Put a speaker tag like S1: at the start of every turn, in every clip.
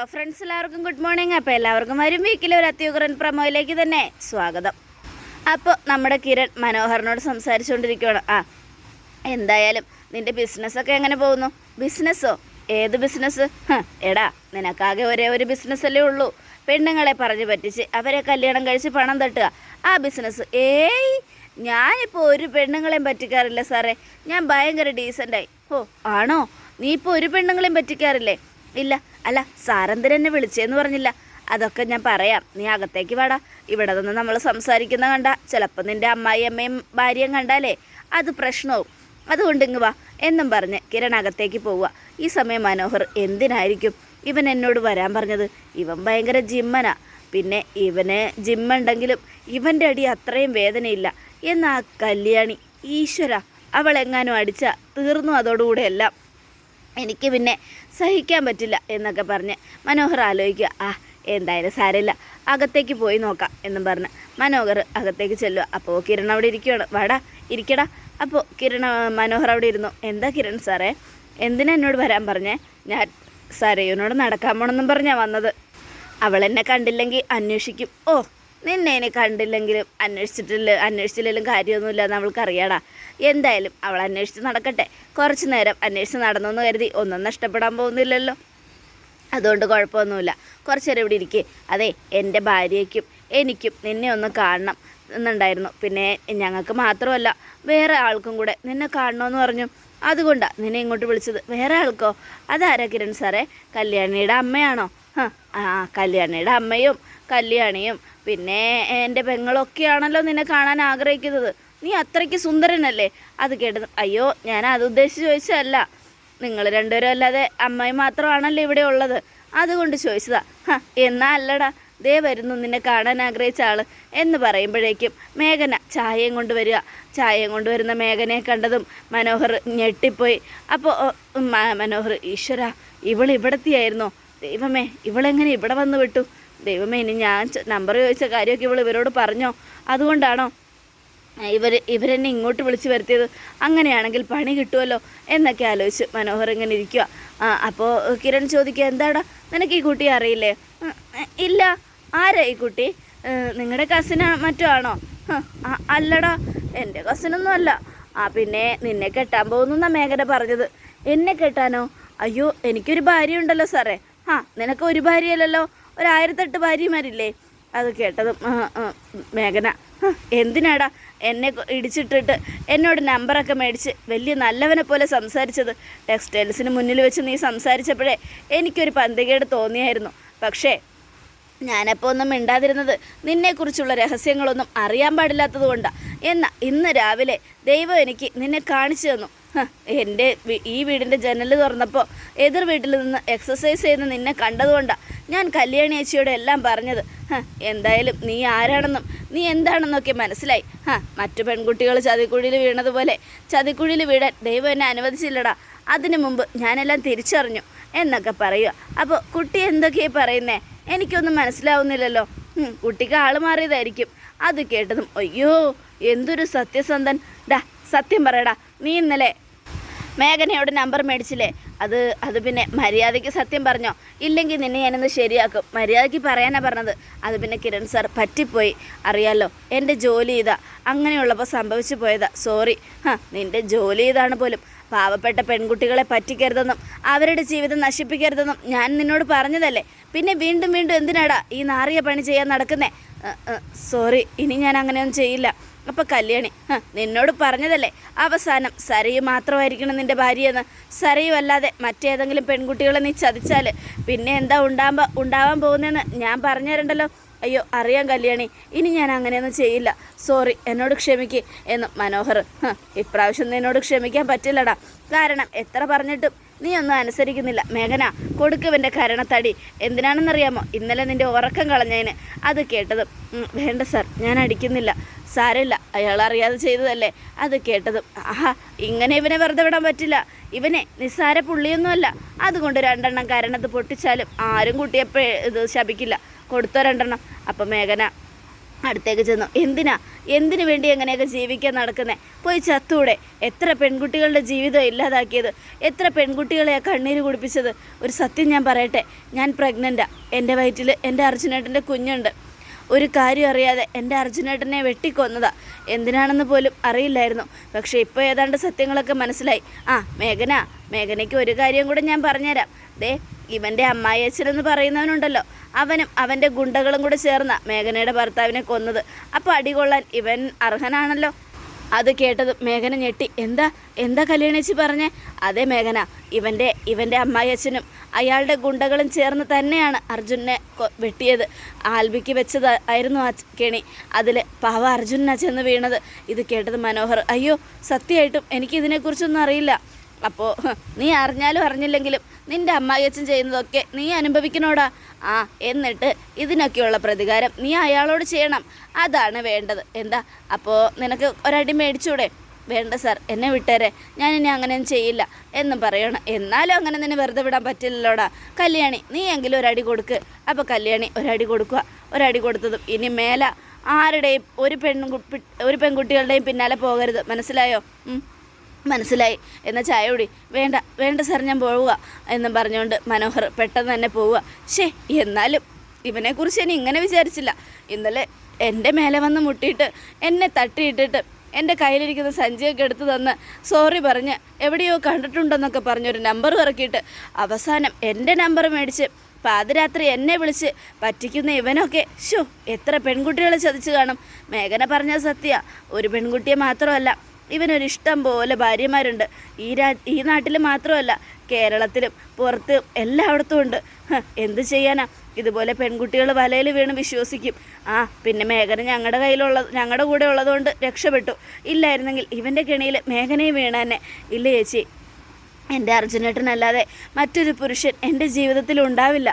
S1: Hello friends എല്ലാവർക്കും good morning അപ്പോൾ എല്ലാവർക്കും വരും വീക്കിലെ ഒരു അത്യുഗ്രൻ പ്രമോയിലേക്ക് തന്നെ സ്വാഗതം. അപ്പോൾ നമ്മുടെ കിരൺ മനോഹറിനോട് സംസാരിച്ചുകൊണ്ടിരിക്കുകയാണ്. ആ എന്തായാലും നിന്റെ ബിസിനസ്സൊക്കെ എങ്ങനെ പോകുന്നു? ബിസിനസ്സോ ഏത് ബിസിനസ് എടാ നിനക്കാകെ ഒരേ ഒരു ബിസിനസ്സല്ലേ ഉള്ളൂ. പെണ്ണുങ്ങളെ പറഞ്ഞു പറ്റിച്ച് അവരെ കല്യാണം കഴിച്ച് പണം തട്ടുക. ആ ബിസിനസ് ഏയ് ഞാനിപ്പോൾ ഒരു പെണ്ണുങ്ങളെയും പറ്റിക്കാറില്ല സാറേ. ഞാൻ ഭയങ്കര ഡീസന്റായി ഓ ആണോ? നീ ഇപ്പോൾ ഒരു പെണ്ണുങ്ങളെയും പറ്റിക്കാറില്ലേ? ഇല്ല അല്ല സാറെന്തിനെന്നെ വിളിച്ചേന്ന് പറഞ്ഞില്ല. അതൊക്കെ ഞാൻ പറയാം. നീ അകത്തേക്ക് വാടാ. ഇവിടെ നിന്ന് നമ്മൾ സംസാരിക്കുന്ന കണ്ട ചിലപ്പോൾ നിന്റെ അമ്മായി അമ്മയും ഭാര്യയും കണ്ടാലേ അത് പ്രശ്നവും. അതുകൊണ്ട് ഇങ്ങ് വാ. എന്നും പറഞ്ഞ് കിരൺ അകത്തേക്ക് പോവുക. ഈ സമയം മനോഹർ എന്തിനായിരിക്കും ഇവൻ എന്നോട് വരാൻ പറഞ്ഞത്? ഇവൻ ഭയങ്കര ജിമ്മനാ. പിന്നെ ഇവന് ജിമ്മുണ്ടെങ്കിലും ഇവന്റെ അടി അത്രയും വേദനയില്ല. എന്നാ കല്യാണി ഈശ്വര അവളെങ്ങാനും അടിച്ച തീർന്നു അതോടുകൂടെ എല്ലാം. എനിക്ക് പിന്നെ സഹിക്കാൻ പറ്റില്ല എന്നൊക്കെ പറഞ്ഞ് മനോഹർ ആലോചിക്കുക. ആ എന്തായാലും സാരമില്ല. അകത്തേക്ക് പോയി നോക്കാം എന്നും പറഞ്ഞ് മനോഹർ അകത്തേക്ക് ചെല്ലുക. അപ്പോൾ കിരൺ അവിടെ ഇരിക്കുകയാണ്. വാടാ ഇരിക്കടാ. അപ്പോൾ കിരൺ മനോഹർ അവിടെ ഇരുന്നു. എന്താ കിരൺ സാറേ? എന്തിനാ എന്നോട് വരാൻ പറഞ്ഞേ? ഞാൻ സരയുനോട് നടക്കാൻ പോണമെന്നും പറഞ്ഞാ വന്നത്. അവൾ എന്നെ കണ്ടില്ലെങ്കിൽ അന്വേഷിക്കും. ഓ നിന്നെ ഇനി കണ്ടില്ലെങ്കിലും അന്വേഷിച്ചിട്ടില്ല അന്വേഷിച്ചില്ലെങ്കിലും കാര്യമൊന്നുമില്ല എന്ന് അവൾക്കറിയാടാ എന്തായാലും അവൾ അന്വേഷിച്ച് നടക്കട്ടെ. കുറച്ച് നേരം അന്വേഷിച്ച് നടന്നെന്ന് കരുതി ഒന്നും നഷ്ടപ്പെടാൻ പോകുന്നില്ലല്ലോ. അതുകൊണ്ട് കുഴപ്പമൊന്നുമില്ല. കുറച്ച് നേരം ഇവിടെ ഇരിക്കേ. അതെ എന്റെ ഭാര്യയ്ക്കും എനിക്കും നിന്നെ ഒന്ന് കാണണം എന്നുണ്ടായിരുന്നു. പിന്നെ ഞങ്ങൾക്ക് മാത്രമല്ല വേറെ ആൾക്കും കൂടെ നിന്നെ കാണണമെന്ന് പറഞ്ഞു. അതുകൊണ്ടാണ് നിന്നെ ഇങ്ങോട്ട് വിളിച്ചത്. വേറെ ആൾക്കോ? അതാരാ കിരൺ സാറേ? കല്യാണിയുടെ അമ്മയാണോ? ആ കല്യാണിയുടെ അമ്മയും കല്യാണിയും. പിന്നെ എന്റെ പെങ്ങളൊക്കെയാണല്ലോ നിന്നെ കാണാൻ ആഗ്രഹിക്കുന്നത്. നീ അത്രയ്ക്ക് സുന്ദരനല്ലേ? അത് കേട്ടത് അയ്യോ ഞാൻ അത് ഉദ്ദേശിച്ച് ചോദിച്ചതല്ല. നിങ്ങൾ രണ്ടുപേരും അല്ലാതെ അമ്മായി മാത്രമാണല്ലോ ഇവിടെ ഉള്ളത്? അതുകൊണ്ട് ചോദിച്ചതാ. എന്നാ അല്ലടാ. ദേ വരുന്നു നിന്നെ കാണാൻ ആഗ്രഹിച്ച ആൾ എന്ന് പറയുമ്പോഴേക്കും മേഘന ചായയും കൊണ്ട് വരിക ചായയും കൊണ്ട് വരുന്ന മേഘനയെ കണ്ടതും മനോഹർ ഞെട്ടിപ്പോയി. അപ്പോൾ മനോഹർ ഈശ്വര ഇവൾ ഇവിടത്തെയായിരുന്നോ? ദൈവമേ ഇവളെങ്ങനെ ഇവിടെ വന്ന് വിട്ടു? ദൈവമേ ഇനി ഞാൻ നമ്പർ ചോദിച്ച കാര്യമൊക്കെ ഇവൾ ഇവരോട് പറഞ്ഞോ? അതുകൊണ്ടാണോ? ഇവർ ഇവരെന്നെ ഇങ്ങോട്ട് വിളിച്ച് വരുത്തിയത്? അങ്ങനെയാണെങ്കിൽ പണി കിട്ടുമല്ലോ എന്നൊക്കെ ആലോചിച്ച് മനോഹർ ഇങ്ങനെ ഇരിക്കുക അപ്പോൾ കിരൺ ചോദിക്കുക എന്താടാ നിനക്ക് ഈ കുട്ടി അറിയില്ലേ? ഇല്ല. ആരാ ഈ കുട്ടി? നിങ്ങളുടെ കസിനാ മറ്റോ ആണോ? അല്ലടാ എന്റെ കസിനൊന്നും അല്ല. ആ പിന്നെ നിന്നെ കെട്ടാൻ പോകുന്ന മേഘന പറഞ്ഞത്. എന്നെ കെട്ടാനോ? അയ്യോ എനിക്കൊരു ഭാര്യ ഉണ്ടല്ലോ സാറേ. ആ നിനക്ക് ഒരു ഭാര്യയല്ലല്ലോ? ഒരു ആയിരത്തെട്ട് ഭാര്യമാരില്ലേ? അത് കേട്ടതും മേഘന എന്തിനാടാ എന്നെ ഇടിച്ചിട്ടിട്ട് എന്നോട് നമ്പറൊക്കെ മേടിച്ച് വലിയ നല്ലവനെ പോലെ സംസാരിച്ചത്? ടെക്സ്റ്റൈൽസിന് മുന്നിൽ വെച്ച് നീ സംസാരിച്ചപ്പോഴേ എനിക്കൊരു പന്തികേട് തോന്നിയായിരുന്നു. പക്ഷേ ഞാനപ്പോൾ ഒന്നും മിണ്ടാതിരുന്നത് നിന്നെക്കുറിച്ചുള്ള രഹസ്യങ്ങളൊന്നും അറിയാൻ പാടില്ലാത്തത് കൊണ്ടാണ് എന്നാൽ ഇന്ന് രാവിലെ ദൈവം എനിക്ക് നിന്നെ കാണിച്ചു തന്നു. എന്റെ ഈ വീടിന്റെ ജനൽ തുറന്നപ്പോൾ എതിർ വീട്ടിൽ നിന്ന് എക്സസൈസ് ചെയ്യുന്ന നിന്നെ കണ്ടതുകൊണ്ടാണ് ഞാൻ കല്യാണി ചേച്ചിയോട് എല്ലാം പറഞ്ഞത്. എന്തായാലും നീ ആരാണെന്നും നീ എന്താണെന്നൊക്കെ മനസ്സിലായി. ഹാ മറ്റു പെൺകുട്ടികൾ ചതിക്കുഴിയിൽ വീണതുപോലെ ചതിക്കുഴിയിൽ വീഴാൻ ദൈവം എന്നെ അനുവദിച്ചില്ലടാ. അതിനു മുമ്പ് ഞാനെല്ലാം തിരിച്ചറിഞ്ഞു എന്നൊക്കെ പറയുക. അപ്പോൾ കുട്ടി എന്തൊക്കെയാണ് പറയുന്നേ? എനിക്കൊന്നും മനസ്സിലാവുന്നില്ലല്ലോ. കുട്ടിക്ക് ആൾ മാറിയതായിരിക്കും. അത് കേട്ടതും അയ്യോ എന്തൊരു സത്യസന്ധൻ. ഡാ സത്യം പറയടാ നീ ഇന്നലെ മേഘനയോട് നമ്പർ മേടിച്ചില്ലേ? അത് അത് പിന്നെ മര്യാദയ്ക്ക് സത്യം പറഞ്ഞോ? ഇല്ലെങ്കിൽ നിന്നെ ഞാനൊന്ന് ശരിയാക്കും. മര്യാദയ്ക്ക് പറയാനാണ് പറഞ്ഞത്. അത് പിന്നെ കിരൺ സാർ പറ്റിപ്പോയി. അറിയാലോ എന്റെ ജോലി ഇതാ. അങ്ങനെയുള്ളപ്പോൾ സംഭവിച്ചു പോയതാ. സോറി ഹാ നിന്റെ ജോലി ഇതാണ് പോലും. പാവപ്പെട്ട പെൺകുട്ടികളെ പറ്റിക്കരുതെന്നും അവരുടെ ജീവിതം നശിപ്പിക്കരുതെന്നും ഞാൻ നിന്നോട് പറഞ്ഞതല്ലേ? പിന്നെ വീണ്ടും വീണ്ടും എന്തിനാടാ ഈ നാറിയ പണി ചെയ്യാൻ നടക്കുന്നേ? സോറി ഇനി ഞാൻ അങ്ങനെയൊന്നും ചെയ്യില്ല. അപ്പോൾ കല്യാണി നിന്നോട് പറഞ്ഞതല്ലേ? അവസാനം സരയു മാത്രമായിരിക്കണം നിന്റെ ഭാര്യയെന്ന്. സരയു അല്ലാതെ മറ്റേതെങ്കിലും പെൺകുട്ടികളെ നീ ചതിച്ചാൽ പിന്നെ എന്താ ഉണ്ടാകുമ്പോൾ ഉണ്ടാവാൻ പോകുന്നതെന്ന് ഞാൻ പറഞ്ഞു തരണ്ടല്ലോ അയ്യോ അറിയാം കല്യാണി ഇനി ഞാൻ അങ്ങനെയൊന്നും ചെയ്യില്ല. സോറി എന്നോട് ക്ഷമിക്ക് എന്ന് മനോഹർ ഇപ്രാവശ്യം നിന്നോട് ക്ഷമിക്കാൻ പറ്റില്ലടാ. കാരണം എത്ര പറഞ്ഞിട്ടും നീ ഒന്നും അനുസരിക്കുന്നില്ല. മേഘന കൊടുക്കുവന്റെ കരണത്തടി. എന്തിനാണെന്നറിയാമോ? ഇന്നലെ നിന്റെ ഉറക്കം കളഞ്ഞതിന് അത് കേട്ടത് വേണ്ട സാർ ഞാൻ അടിക്കുന്നില്ല. സാരമില്ല അയാൾ അറിയാതെ ചെയ്തതല്ലേ? അത് കേട്ടതും ആഹാ ഇങ്ങനെ ഇവനെ വെറുതെ വിടാൻ പറ്റില്ല. ഇവനെ നിസ്സാര പുള്ളിയൊന്നുമല്ല. അതുകൊണ്ട് രണ്ടെണ്ണം കരണത്ത് പൊട്ടിച്ചാലും ആരും കുട്ടിയെ പേ- ഇത് ശപിക്കില്ല. കൊടുത്തോ രണ്ടെണ്ണം. അപ്പം മേഘന അടുത്തേക്ക് ചെന്നു. എന്തിനാ? എന്തിനു വേണ്ടി എങ്ങനെയൊക്കെ ജീവിക്കാൻ നടക്കുന്നത് പോയി ചത്തൂടെ. എത്ര പെൺകുട്ടികളുടെ ജീവിതം ഇല്ലാതാക്കിയത്? എത്ര പെൺകുട്ടികളെയാണ് കണ്ണീര് കുടിപ്പിച്ചത്? ഒരു സത്യം ഞാൻ പറയട്ടെ. ഞാൻ പ്രഗ്നന്റാണ് എന്റെ വയറ്റിൽ എന്റെ അർജുനേട്ടന്റെ കുഞ്ഞുണ്ട്. ഒരു കാര്യം അറിയാതെ എന്റെ അർജുനേട്ടനെ വെട്ടിക്കൊന്നതാ. എന്തിനാണെന്ന് പോലും അറിയില്ലായിരുന്നു. പക്ഷേ ഇപ്പോൾ ഏതാണ്ട് സത്യങ്ങളൊക്കെ മനസ്സിലായി. ആ മേഘന മേഘനയ്ക്ക് ഒരു കാര്യം കൂടെ ഞാൻ പറഞ്ഞുതരാം. ദേ ഇവന്റെ അമ്മായിയച്ഛനെന്ന് പറയുന്നവനുണ്ടല്ലോ. അവനും അവന്റെ ഗുണ്ടകളും കൂടെ ചേർന്ന മേഘനയുടെ ഭർത്താവിനെ കൊന്നത്. അപ്പോൾ അടികൊള്ളാൻ ഇവൻ അർഹനാണല്ലോ. അത് കേട്ടത് മേഘന ഞെട്ടി. എന്താ എന്താ കല്യാണേച്ചി പറഞ്ഞേ? അതെ മേഘന ഇവന്റെ ഇവന്റെ അമ്മായിയച്ഛനും അയാളുടെ ഗുണ്ടകളും ചേർന്ന് തന്നെയാണ് അർജുനെ വെട്ടിയത്. ആൽബിക്ക് വെച്ചത് ആയിരുന്നു ആ കെണി. അതിൽ പാവ അർജുനാ ചെന്ന് വീണത്. ഇത് കേട്ടത് മനോഹർ. അയ്യോ സത്യമായിട്ടും എനിക്കിതിനെക്കുറിച്ചൊന്നും അറിയില്ല. അപ്പോൾ നീ അറിഞ്ഞാലും അറിഞ്ഞില്ലെങ്കിലും നിന്റെ അമ്മായിയച്ഛൻ ചെയ്യുന്നതൊക്കെ നീ അനുഭവിക്കണോടാ? ആ എന്നിട്ട് ഇതിനൊക്കെയുള്ള പ്രതികാരം നീ അയാളോട് ചെയ്യണം. അതാണ് വേണ്ടത്. എന്താ? അപ്പോൾ നിനക്ക് ഒരടി മേടിച്ചൂടെ? വേണ്ട സാർ എന്നെ വിട്ടേരെ. ഞാൻ ഇനി അങ്ങനെയൊന്നും ചെയ്യില്ല എന്നും പറയണം. എന്നാലും അങ്ങനെ നിന്നെ വെറുതെ വിടാൻ പറ്റില്ലല്ലോടാ. കല്യാണി നീ എങ്കിലും ഒരടി കൊടുക്ക്. അപ്പോൾ കല്യാണി ഒരടി കൊടുക്കുക. ഒരടി കൊടുത്തതും ഇനി മേല ആരുടെയും ഒരു പെൺകുട്ടി ഒരു പെൺകുട്ടികളുടെയും പിന്നാലെ പോകരുത്. മനസ്സിലായോ. മനസ്സിലായി. എന്നാൽ ചായ കുടി. വേണ്ട വേണ്ട സാർ ഞാൻ പോവുക എന്നും പറഞ്ഞുകൊണ്ട് മനോഹർ പെട്ടെന്ന് തന്നെ പോവുക. ശേ എന്നാലും ഇവനെക്കുറിച്ച് ഇനി ഇങ്ങനെ വിചാരിച്ചില്ല. ഇന്നലെ എന്റെ മേലെ വന്ന് മുട്ടിയിട്ട് എന്നെ തട്ടിയിട്ടിട്ട് എന്റെ കയ്യിലിരിക്കുന്ന സഞ്ചിയൊക്കെ എടുത്തു തന്ന് സോറി പറഞ്ഞ് എവിടെയോ കണ്ടിട്ടുണ്ടെന്നൊക്കെ പറഞ്ഞൊരു നമ്പർ ഇറക്കിയിട്ട് അവസാനം എന്റെ നമ്പർ മേടിച്ച് പാതിരാത്രി എന്നെ വിളിച്ച് പറ്റിക്കുന്ന ഇവനൊക്കെ ഷോ എത്ര പെൺകുട്ടികളെ ചതിച്ച് കാണും. മേഘന പറഞ്ഞ സത്യ. ഒരു പെൺകുട്ടിയെ മാത്രമല്ല ഇവനൊരു ഇഷ്ടം പോലെ ഭാര്യമാരുണ്ട്. ഈ രാ ഈ നാട്ടിൽ മാത്രമല്ല കേരളത്തിലും പുറത്ത് എല്ലായിടത്തും ഉണ്ട്. എന്ത് ചെയ്യാനാ? ഇതുപോലെ പെൺകുട്ടികൾ വലയിൽ വീണ് വിശ്വസിക്കും. ആ പിന്നെ മേഘന ഞങ്ങളുടെ കയ്യിലുള്ളത് ഞങ്ങളുടെ കൂടെ ഉള്ളതുകൊണ്ട് രക്ഷപ്പെട്ടു. ഇല്ലായിരുന്നെങ്കിൽ ഇവന്റെ കെണിയിൽ മേഘനയും വീണ തന്നെ ഇല്ല ചേച്ചി. എന്റെ അർജുനേട്ടനല്ലാതെ മറ്റൊരു പുരുഷൻ എന്റെ ജീവിതത്തിൽ ഉണ്ടാവില്ല.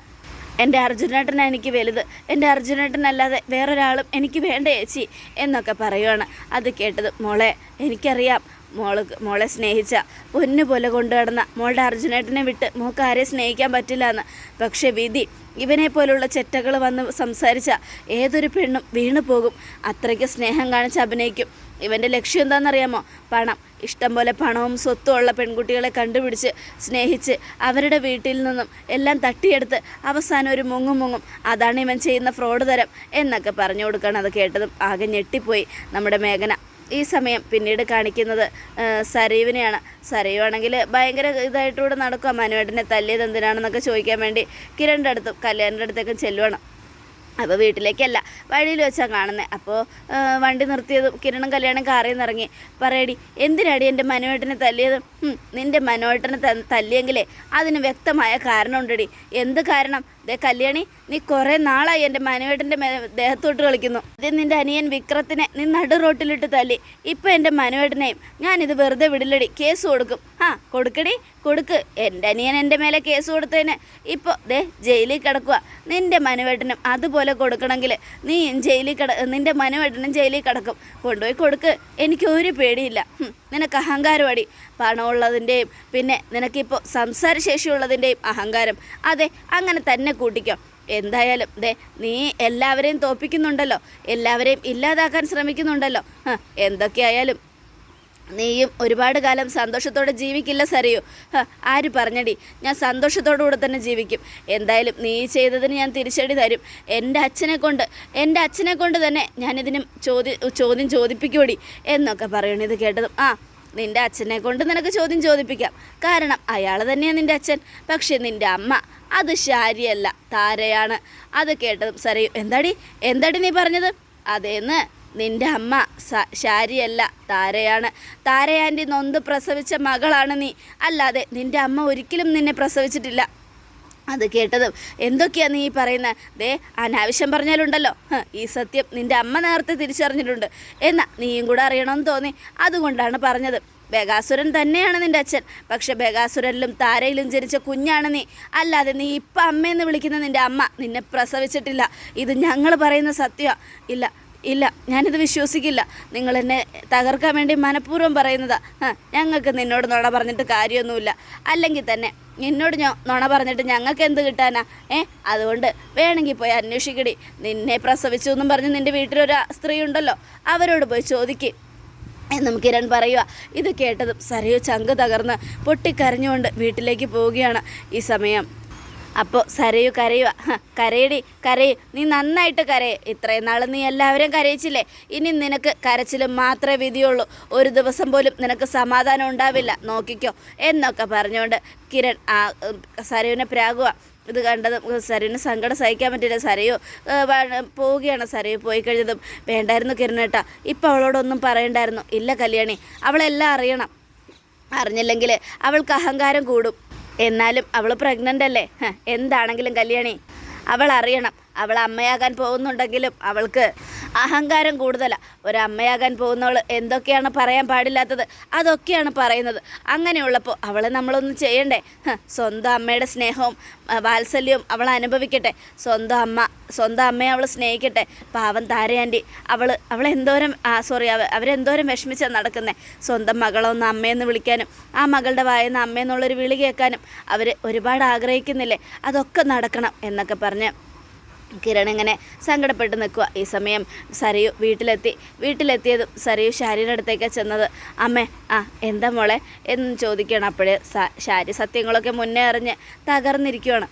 S1: എന്റെ അർജുനേട്ടനാണ് എനിക്ക് വലുത്. എന്റെ അർജുനേട്ടനല്ലാതെ വേറൊരാളും എനിക്ക് വേണ്ട ചേച്ചി എന്നൊക്കെ പറയുവാണ്. അത് കേട്ടത് മോളെ എനിക്കറിയാം. മോൾ മോളെ സ്നേഹിച്ച പൊന്നു പോലെ കൊണ്ടു നടന്ന മോളുടെ അർജുനേട്ടനെ വിട്ട് മോൾക്ക് ആരെ സ്നേഹിക്കാൻ പറ്റില്ല എന്ന് പക്ഷേ വിധി ഇവനെ പോലുള്ള ചെറ്റകൾ വന്ന് സംസാരിച്ച ഏതൊരു പെണ്ണും വീണു പോകും അത്രയ്ക്ക് സ്നേഹം കാണിച്ച് അഭിനയിക്കും. ഇവന്റെ ലക്ഷ്യം എന്താണെന്നറിയാമോ? പണം. ഇഷ്ടംപോലെ പണവും സ്വത്തും ഉള്ള പെൺകുട്ടികളെ കണ്ടുപിടിച്ച് സ്നേഹിച്ച് അവരുടെ വീട്ടിൽ നിന്നും എല്ലാം തട്ടിയെടുത്ത് അവസാനം ഒരു മുങ്ങും മുങ്ങും അതാണ് ഇവൻ ചെയ്യുന്ന ഫ്രോഡ് തരം എന്നൊക്കെ പറഞ്ഞു കൊടുക്കണം അത് കേട്ടതും ആകെ ഞെട്ടിപ്പോയി നമ്മുടെ മേഘന. ഈ സമയം പിന്നീട് കാണിക്കുന്നത് സരീവിനെയാണ്. സരീവ് ആണെങ്കിൽ ഭയങ്കര ഇതായിട്ടൂടെ നടക്കുക മനുവേട്ടനെ തല്ലിയത് എന്തിനാണെന്നൊക്കെ ചോദിക്കാൻ വേണ്ടി കിരണിന്റെ അടുത്തും കല്യാണിന്റെ അടുത്തേക്കും ചെല്ലുവാണ്. അപ്പോൾ വീട്ടിലേക്കല്ല വഴിയിൽ വെച്ചാൽ കാണുന്നത് അപ്പോൾ വണ്ടി നിർത്തിയതും കിരണം കല്യാണം കാറിൽ നിന്ന് ഇറങ്ങി. പറയടി എന്തിനാടി എന്റെ മനോട്ടനെ തല്ലിയത്? നിന്റെ മനോട്ടനെ തല്ലിയെങ്കിലേ അതിന് വ്യക്തമായ കാരണമുണ്ടടി. എന്ത് കാരണം? ദേ കല്യാണി നീ കുറേ നാളായി എന്റെ മനുവേട്ടന്റെ ദേഹത്തോട്ട് കളിക്കുന്നു. ഇത് നിന്റെ അനിയൻ വിക്രത്തിനെ നീ നടു റോട്ടിലിട്ട് തല്ലി. ഇപ്പം എന്റെ മനുവേട്ടനെയും ഞാനിത് വെറുതെ വിടില്ലടി കേസ് കൊടുക്കും. ആ കൊടുക്കടി കൊടുക്ക്. എന്റെ അനിയൻ എന്റെ മേലെ കേസ് കൊടുത്തതിന് ഇപ്പോൾ ദേ ജയിലിൽ കിടക്കുക നിന്റെ മനുവേട്ടനും അതുപോലെ കൊടുക്കണമെങ്കിൽ നീ ജയിലിൽ കിട നിന്റെ മനുവേട്ടനും ജയിലിൽ കിടക്കും. കൊണ്ടുപോയി കൊടുക്ക്. എനിക്ക് ഒരു പേടിയില്ല. നിനക്ക് അഹങ്കാരമടി പണമുള്ളതിന്റെയും പിന്നെ നിനക്കിപ്പോൾ സംസാരശേഷിയുള്ളതിന്റെയും അഹങ്കാരം. അതെ അങ്ങനെ തന്നെ കൂട്ടിക്കോ. എന്തായാലും ദേ നീ എല്ലാവരെയും തോപ്പിക്കുന്നുണ്ടല്ലോ എല്ലാവരെയും ഇല്ലാതാക്കാൻ ശ്രമിക്കുന്നുണ്ടല്ലോ. എന്തൊക്കെയായാലും നീയും ഒരുപാട് കാലം സന്തോഷത്തോടെ ജീവിക്കില്ല സറിയോ ആര് പറഞ്ഞടി? ഞാൻ സന്തോഷത്തോടു കൂടെ തന്നെ ജീവിക്കും. എന്തായാലും നീ ചെയ്തതിന് ഞാൻ തിരിച്ചടി തരും. എന്റെ അച്ഛനെ കൊണ്ട് എന്റെ അച്ഛനെ കൊണ്ട് തന്നെ ഞാനിതിനും ചോദ്യ ചോദ്യം ചോദിപ്പിക്കൂടി എന്നൊക്കെ പറയണം. ഇത് കേട്ടതും ആ നിന്റെ അച്ഛനെ കൊണ്ട് നിനക്ക് ചോദ്യം ചോദിപ്പിക്കാം. കാരണം അയാൾ തന്നെയാണ് നിന്റെ അച്ഛൻ. പക്ഷേ നിന്റെ അമ്മ അത് ശാരിയല്ല താരയാണ്. അത് കേട്ടതും സറിയും എന്താടി? എന്താടി നീ പറഞ്ഞത്? അതേന്ന് നിന്റെ അമ്മ ശാരിയല്ല താരയാണ്. താരയാന്റെ നൊന്ത് പ്രസവിച്ച മകളാണ് നീ. അല്ലാതെ നിന്റെ അമ്മ ഒരിക്കലും നിന്നെ പ്രസവിച്ചിട്ടില്ല. അത് കേട്ടതും എന്തൊക്കെയാ നീ പറയുന്നത് ദേ അനാവശ്യം പറഞ്ഞാലുണ്ടല്ലോ. ഈ സത്യം നിന്റെ അമ്മ നേരത്തെ തിരിച്ചറിഞ്ഞിട്ടുണ്ട്. എന്നാ നീയും കൂടെ അറിയണമെന്ന് തോന്നി. അതുകൊണ്ടാണ് പറഞ്ഞത്. ബഗാസുരൻ തന്നെയാണ് നിന്റെ അച്ഛൻ. പക്ഷെ ബഗാസുരനിലും താരയിലും ജനിച്ച കുഞ്ഞാണ് നീ. അല്ലാതെ നീ ഇപ്പം അമ്മയെന്ന് വിളിക്കുന്ന നിന്റെ അമ്മ നിന്നെ പ്രസവിച്ചിട്ടില്ല. ഇത് ഞങ്ങൾ പറയുന്ന സത്യമാണ് ഇല്ല ഇല്ല ഞാനിത് വിശ്വസിക്കില്ല. നിങ്ങൾ എന്നെ തകർക്കാൻ വേണ്ടി മനഃപൂർവം പറയുന്നതാ. ഞങ്ങൾക്ക് നിന്നോട് നുണ പറഞ്ഞിട്ട് കാര്യമൊന്നുമില്ല. അല്ലെങ്കിൽ തന്നെ നിന്നോട് ഞാൻ നുണ പറഞ്ഞിട്ട് ഞങ്ങൾക്ക് എന്ത് കിട്ടാനാ? ഏ അതുകൊണ്ട് വേണമെങ്കിൽ പോയി അന്വേഷിക്കടി. നിന്നെ പ്രസവിച്ചു എന്നും പറഞ്ഞ് നിന്റെ വീട്ടിലൊരു സ്ത്രീ ഉണ്ടല്ലോ അവരോട് പോയി ചോദിക്ക്. എന്നും കിരൺ പറയുക ഇത് കേട്ടതും സരയു ചങ്ക് തകർന്ന് പൊട്ടിക്കരഞ്ഞുകൊണ്ട് വീട്ടിലേക്ക് പോവുകയാണ്. ഈ സമയം അപ്പോൾ സരയു കരയുക കരയടി കരയു. നീ നന്നായിട്ട് കരയ. ഇത്രയും നാൾ നീ എല്ലാവരും കരയിച്ചില്ലേ? ഇനി നിനക്ക് കരച്ചിലും മാത്രമേ വിധിയുള്ളൂ. ഒരു ദിവസം പോലും നിനക്ക് സമാധാനം ഉണ്ടാവില്ല. നോക്കിക്കോ. എന്നൊക്കെ പറഞ്ഞുകൊണ്ട് കിരൺ ആ സരയുവിനെ പ്രാകുക ഇത് കണ്ടതും സരയുവിന് സങ്കടം സഹിക്കാൻ പറ്റില്ല സരയു പോവുകയാണ്. സരയു പോയി കഴിഞ്ഞതും വേണ്ടായിരുന്നു കിരണേട്ടാ ഇപ്പം അവളോടൊന്നും പറയണ്ടായിരുന്നു. ഇല്ല കല്യാണി അവളെല്ലാം അറിയണം. അറിഞ്ഞില്ലെങ്കിൽ അവൾക്ക് അഹങ്കാരം കൂടും. എന്നാലും അവൾ പ്രഗ്നന്റ് അല്ലേ? എന്താണെങ്കിലും കല്യാണി. അവൾ അറിയണം അവൾ അമ്മയാകാൻ പോകുന്നുണ്ടെങ്കിലും അവൾക്ക് അഹങ്കാരം കൂടുതലാണ് ഒരമ്മയാകാൻ പോകുന്നവൾ എന്തൊക്കെയാണ് പറയാൻ പാടില്ലാത്തത്? അതൊക്കെയാണ് പറയുന്നത്. അങ്ങനെയുള്ളപ്പോൾ അവളെ നമ്മളൊന്നും ചെയ്യണ്ടേ? സ്വന്തം അമ്മയുടെ സ്നേഹവും വാത്സല്യവും അവൾ അനുഭവിക്കട്ടെ. സ്വന്തം അമ്മ സ്വന്തം അമ്മയെ അവൾ സ്നേഹിക്കട്ടെ. പാവം താരയാന്റി അവൾ അവൾ എന്തോരം സോറി അവ അവരെന്തോരം വിഷമിച്ചാണ് നടക്കുന്നത് സ്വന്തം മകളൊന്ന് അമ്മയെന്ന് വിളിക്കാനും ആ മകളുടെ വായെന്ന് അമ്മയെന്നുള്ളൊരു വിളി കേൾക്കാനും അവർ ഒരുപാട് ആഗ്രഹിക്കുന്നില്ലേ? അതൊക്കെ നടക്കണം എന്നൊക്കെ പറഞ്ഞ് കിരൺ ഇങ്ങനെ സങ്കടപ്പെട്ട് നിൽക്കുക. ഈ സമയം സരയു വീട്ടിലെത്തി. വീട്ടിലെത്തിയതും സരയു ഷാരിയുടെ അടുത്തേക്ക് ചെന്നത്. അമ്മേ ആ എന്താ മോളെ? എന്ന് ചോദിക്കുകയാണ്. അപ്പോഴേ ശാരി സത്യങ്ങളൊക്കെ മുന്നേ അറിഞ്ഞ് തകർന്നിരിക്കുകയാണ്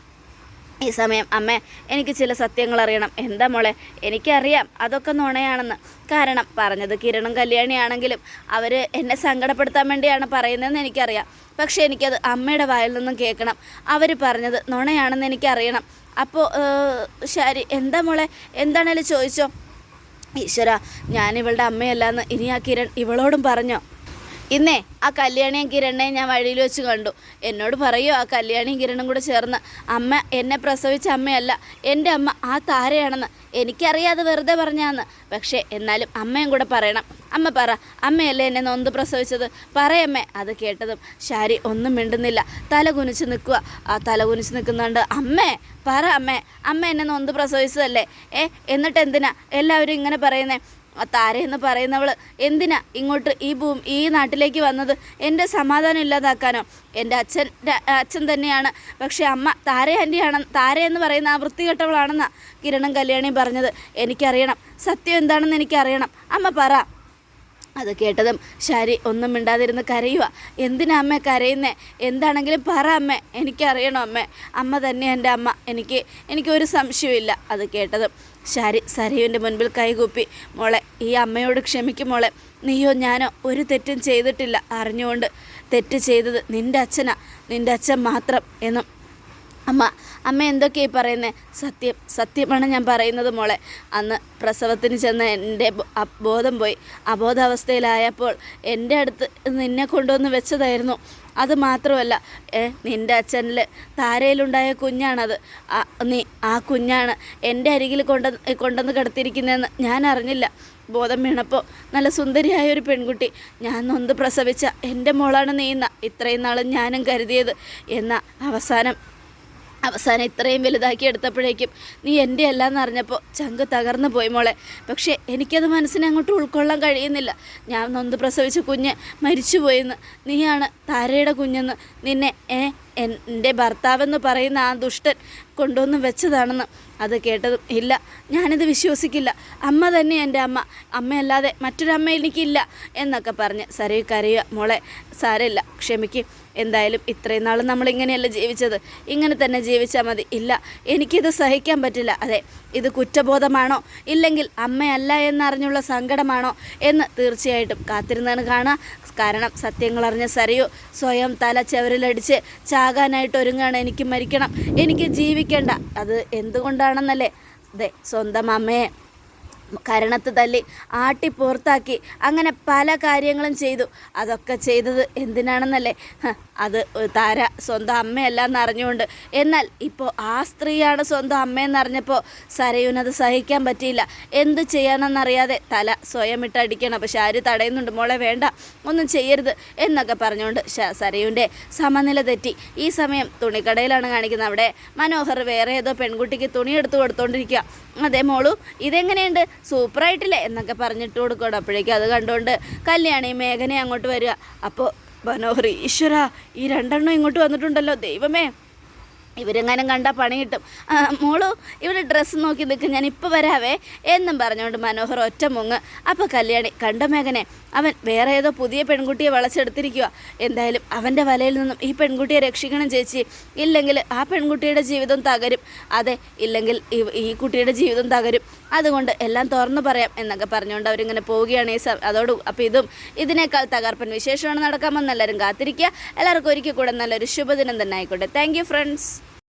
S1: ഈ സമയം അമ്മ എനിക്ക് ചില സത്യങ്ങൾ അറിയണം. എന്താ മോളെ? എനിക്കറിയാം. അതൊക്കെ നുണയാണെന്ന്. കാരണം പറഞ്ഞത് കിരണും കല്യാണിയാണെങ്കിലും അവർ എന്നെ സങ്കടപ്പെടുത്താൻ വേണ്ടിയാണ് പറയുന്നതെന്ന് എനിക്കറിയാം. പക്ഷേ എനിക്കത് അമ്മയുടെ വായിൽ നിന്നും കേൾക്കണം. അവർ പറഞ്ഞത് നുണയാണെന്ന് എനിക്കറിയണം. അപ്പോൾ ശരി എന്താ മോളെ? എന്താണേലും ചോദിച്ചോ. ഈശ്വര ഞാൻ ഇവളുടെ അമ്മയല്ലാന്ന് ഇനി ആ കിരൺ ഇവളോടും പറഞ്ഞോ. ഇന്നേ ആ കല്യാണിയും കിരണിനെയും ഞാൻ വഴിയിൽ വെച്ച് കണ്ടു. എന്നോട് പറയൂ ആ കല്യാണിയും കിരണും കൂടെ ചേർന്ന് അമ്മ എന്നെ പ്രസവിച്ച അമ്മയല്ല എന്റെ അമ്മ ആ താരയാണെന്ന് എനിക്കറിയാതെ വെറുതെ പറഞ്ഞാന്ന്. പക്ഷേ എന്നാലും അമ്മയും കൂടെ പറയണം. അമ്മ പറ അമ്മയല്ലേ എന്നെ നൊന്ത് പ്രസവിച്ചത്? പറയമ്മേ അത് കേട്ടതും ശാരി ഒന്നും മിണ്ടുന്നില്ല. തല കുനിച്ച് നിൽക്കുക ആ തല കുനിച്ച് നിൽക്കുന്നുണ്ട് അമ്മേ പറ അമ്മേ അമ്മ എന്നെ നൊന്ത് പ്രസവിച്ചതല്ലേ? ഏ എന്നിട്ട് എന്തിനാ എല്ലാവരും ഇങ്ങനെ പറയുന്നേ? ആ താരയെന്ന് പറയുന്നവൾ എന്തിനാ ഇങ്ങോട്ട് ഈ ഭൂമി ഈ നാട്ടിലേക്ക് വന്നത്? എന്റെ സമാധാനം ഇല്ലാതാക്കാനോ? എന്റെ അച്ഛൻ അച്ഛൻ തന്നെയാണ്. പക്ഷേ അമ്മ താര ആന്റിയാണ് താര എന്ന് പറയുന്ന ആ വൃത്തികെട്ടവളാണെന്നാണ് കിരണം കല്യാണി പറഞ്ഞത്. എനിക്കറിയണം. സത്യം എന്താണെന്ന് എനിക്കറിയണം. അമ്മ പറ. അത് കേട്ടതും ശാരി ഒന്നും മിണ്ടാതിരുന്ന് കരയുക. എന്തിനാ അമ്മ കരയുന്നേ? എന്താണെങ്കിലും പറ അമ്മ. എനിക്കറിയണം അമ്മ. അമ്മ തന്നെ എന്റെ അമ്മ. എനിക്ക് എനിക്കൊരു സംശയമില്ല അത് കേട്ടതും ശാരി സരയുവിന്റെ മുൻപിൽ കൈകൂപ്പി. മോളെ ഈ അമ്മയോട് ക്ഷമിക്കും മോളെ. നീയോ ഞാനോ ഒരു തെറ്റും ചെയ്തിട്ടില്ല അറിഞ്ഞുകൊണ്ട്. തെറ്റ് ചെയ്തത് നിന്റെ അച്ഛനാ. നിന്റെ അച്ഛൻ മാത്രം എന്നും അമ്മ അമ്മ എന്തൊക്കെയായി പറയുന്നത് സത്യം സത്യമാണ് ഞാൻ പറയുന്നത് മോളെ. അന്ന് പ്രസവത്തിന് ചെന്ന എന്റെ ബോധം പോയി. അബോധാവസ്ഥയിലായപ്പോൾ എന്റെ അടുത്ത് നിന്നെ കൊണ്ടുവന്ന് വെച്ചതായിരുന്നു. അത് മാത്രമല്ല നിന്റെ അച്ഛനിൽ താരയിലുണ്ടായ കുഞ്ഞാണത്. നീ ആ കുഞ്ഞാണ് എന്റെ അരികിൽ കൊണ്ട കൊണ്ടുവന്ന് കിടത്തിയിരിക്കുന്നതെന്ന് ഞാൻ അറിഞ്ഞില്ല. ബോധം വീണപ്പോൾ നല്ല സുന്ദരിയായ ഒരു പെൺകുട്ടി. ഞാൻ നൊന്ത് പ്രസവിച്ച എന്റെ മോളാണ് നീന്ന ഇത്രയും നാളും ഞാനും കരുതിയത്. എന്ന അവസാനം അവസാനം ഇത്രയും വലുതാക്കി എടുത്തപ്പോഴേക്കും നീ എന്റെ അല്ലാന്ന് അറിഞ്ഞപ്പോൾ ചങ്ക് തകർന്നു പോയി മോളെ. പക്ഷേ എനിക്കത് മനസ്സിനെ അങ്ങോട്ട് ഉൾക്കൊള്ളാൻ കഴിയുന്നില്ല. ഞാൻ നൊന്ത് പ്രസവിച്ച കുഞ്ഞ് മരിച്ചുപോയെന്ന്. നീയാണ് താരയുടെ കുഞ്ഞെന്ന് നിന്നെ ഏ എന്റെ ഭർത്താവെന്ന് പറയുന്ന ആ ദുഷ്ടൻ കൊണ്ടുവന്ന് വെച്ചതാണെന്ന് അത് കേട്ടതും ഇല്ല. ഞാനിത് വിശ്വസിക്കില്ല. അമ്മ തന്നെ എന്റെ അമ്മ. അമ്മയല്ലാതെ മറ്റൊരമ്മ എനിക്കില്ല എന്നൊക്കെ പറഞ്ഞ് സരയു കരയുക. മോളെ സാരമില്ല. ക്ഷമിക്കും. എന്തായാലും ഇത്രയും നാൾ നമ്മളിങ്ങനെയല്ല ജീവിച്ചത്? ഇങ്ങനെ തന്നെ ജീവിച്ചാൽ മതി. ഇല്ല എനിക്കിത് സഹിക്കാൻ പറ്റില്ല. അതെ ഇത് കുറ്റബോധമാണോ? ഇല്ലെങ്കിൽ അമ്മയല്ല എന്നറിഞ്ഞുള്ള സങ്കടമാണോ? എന്ന് തീർച്ചയായിട്ടും കാത്തിരുന്നാണ് കാണുക. കാരണം സത്യങ്ങളറിഞ്ഞ സരയു സ്വയം തല ചവരിലടിച്ച് ചാകാനായിട്ട് ഒരുങ്ങാണ്. എനിക്ക് മരിക്കണം. എനിക്ക് ജീവിക്കേണ്ട. അത് എന്തുകൊണ്ടാണെന്നല്ലേ? അതെ സ്വന്തം അമ്മയെ. കരണത്ത് തല്ലി ആട്ടി പുറത്താക്കി അങ്ങനെ പല കാര്യങ്ങളും ചെയ്തു. അതൊക്കെ ചെയ്തത് എന്തിനാണെന്നല്ലേ? അത് താര സ്വന്തം അമ്മയല്ല എന്നറിഞ്ഞുകൊണ്ട്. എന്നാൽ ഇപ്പോൾ ആ സ്ത്രീയാണ് സ്വന്തം അമ്മയെന്നറിഞ്ഞപ്പോൾ സരയുനത് സഹിക്കാൻ പറ്റിയില്ല. എന്ത് ചെയ്യാനെന്നറിയാതെ തല സ്വയം ഇട്ടടിക്കണം. അപ്പോൾ ശാരി തടയുന്നുണ്ട്? മോളെ വേണ്ട ഒന്നും ചെയ്യരുത് എന്നൊക്കെ പറഞ്ഞുകൊണ്ട് സരയുന്റെ സമനില തെറ്റി. ഈ സമയം തുണിക്കടയിലാണ് കാണിക്കുന്നത്. അവിടെ മനോഹർ വേറെ ഏതോ പെൺകുട്ടിക്ക് തുണി എടുത്തു കൊടുത്തോണ്ടിരിക്കുക അതെ മോളു ഇതെങ്ങനെയുണ്ട്? സൂപ്പറായിട്ടില്ലേ? എന്നൊക്കെ പറഞ്ഞിട്ട് കൊടുക്കണം അപ്പോഴേക്കും അത് കണ്ടുകൊണ്ട് കല്യാണി മേഘനെ അങ്ങോട്ട് വരിക അപ്പോൾ മനോഹർ ഈശ്വര ഈ രണ്ടെണ്ണം ഇങ്ങോട്ട് വന്നിട്ടുണ്ടല്ലോ ദൈവമേ. ഇവരെങ്ങാനും കണ്ടാൽ പണി കിട്ടും. മോളു ഇവിടെ ഡ്രസ്സ് നോക്കി നിൽക്കും ഞാൻ ഇപ്പോൾ വരാവേ. എന്നും പറഞ്ഞുകൊണ്ട് മനോഹർ ഒറ്റ മുങ്ങ്. അപ്പോൾ കല്യാണി കണ്ട മേഘനെ അവൻ വേറെ ഏതോ പുതിയ പെൺകുട്ടിയെ വളച്ചെടുത്തിരിക്കുക എന്തായാലും അവന്റെ വലയിൽ നിന്നും ഈ പെൺകുട്ടിയെ രക്ഷിക്കണം ചേച്ചി. ഇല്ലെങ്കിൽ ആ പെൺകുട്ടിയുടെ ജീവിതം തകരും. അതെ ഇല്ലെങ്കിൽ ഈ- കുട്ടിയുടെ ജീവിതം തകരും. അതുകൊണ്ട് എല്ലാം തുറന്നു പറയാം എന്നൊക്കെ പറഞ്ഞുകൊണ്ട് അവരിങ്ങനെ പോവുകയാണ് ഈ അതോട് അപ്പോൾ ഇതും ഇതിനേക്കാൾ തകർപ്പൻ വിശേഷമാണ് നടക്കാമെന്ന് എല്ലാവരും കാത്തിരിക്കുക. എല്ലാവർക്കും ഒരിക്കൽ കൂടെ നല്ലൊരു ശുഭദിനം തന്നെ ആയിക്കോട്ടെ. Thank friends